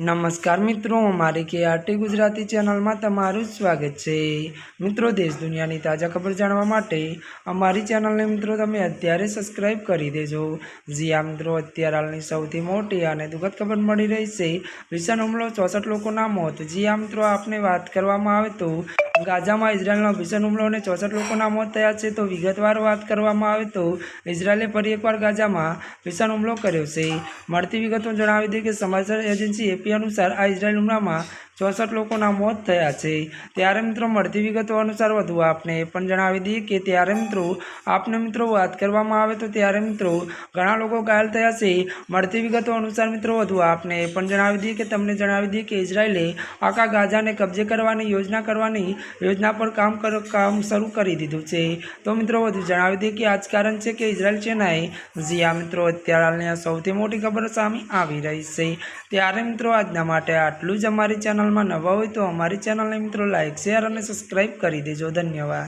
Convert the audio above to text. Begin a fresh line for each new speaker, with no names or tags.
નમસ્કાર મિત્રો અમારી કે આરટી ગુજરાતી ચેનલમાં તમારું સ્વાગત છે. મિત્રો, દેશ દુનિયાની તાજા ખબર જાણવા માટે અમારી ચેનલને મિત્રો તમે અત્યારે સબસ્ક્રાઈબ કરી દેજો. જી મિત્રો, અત્યારે હાલની સૌથી મોટી અને દુઃખદ ખબર મળી રહી છે. ભીષણ હુમલો ચોસઠ લોકોના મોત. જી મિત્રો, આપને વાત કરવામાં આવે તો ગાઝામાં ઇઝરાયલનો ભીષણ હુમલો અને ચોસઠ લોકોના મોત થયા છે, તો વિગતવાર વાત કરવામાં આવે તો ઇઝરાયલે ફરી એકવાર ગાઝામાં ભીષણ હુમલો કર્યો છે. મળતી વિગતો જણાવી દઈએ કે સમાચાર એજન્સી એપી અનુસાર આ ઇઝરાયલ હુમલામાં ચોસઠ લોકોના મોત થયા છે. ત્યારે મિત્રો મળતી વિગતો અનુસાર વધુ આપને એ પણ જણાવી દઈએ કે ત્યારે મિત્રો આપને મિત્રો વાત કરવામાં આવે તો ત્યારે મિત્રો ઘણા લોકો ઘાયલ થયા છે. મળતી વિગતો અનુસાર મિત્રો વધુ આપને એ પણ જણાવી દઈએ કે તમને જણાવી દઈએ કે ઇઝરાયેલે આખા ગાઝાને કબજે કરવાની યોજના કરવાની યોજના પર કામ કર, કામ શરૂ કરી દીધું છે. તો મિત્રો વધુ જણાવી દઈએ કે આ જ કારણ છે કે ઇઝરાયલ સેનાએ જી આ મિત્રો અત્યારે હાલની સૌથી મોટી ખબર સામે આવી રહી છે. ત્યારે મિત્રો આજના માટે આટલું જ અમારી ચેનલમાં નવા હોય તો અમારી ચેનલને મિત્રો લાઇક શેર અને સબસ્ક્રાઈબ કરી દેજો. ધન્યવાદ.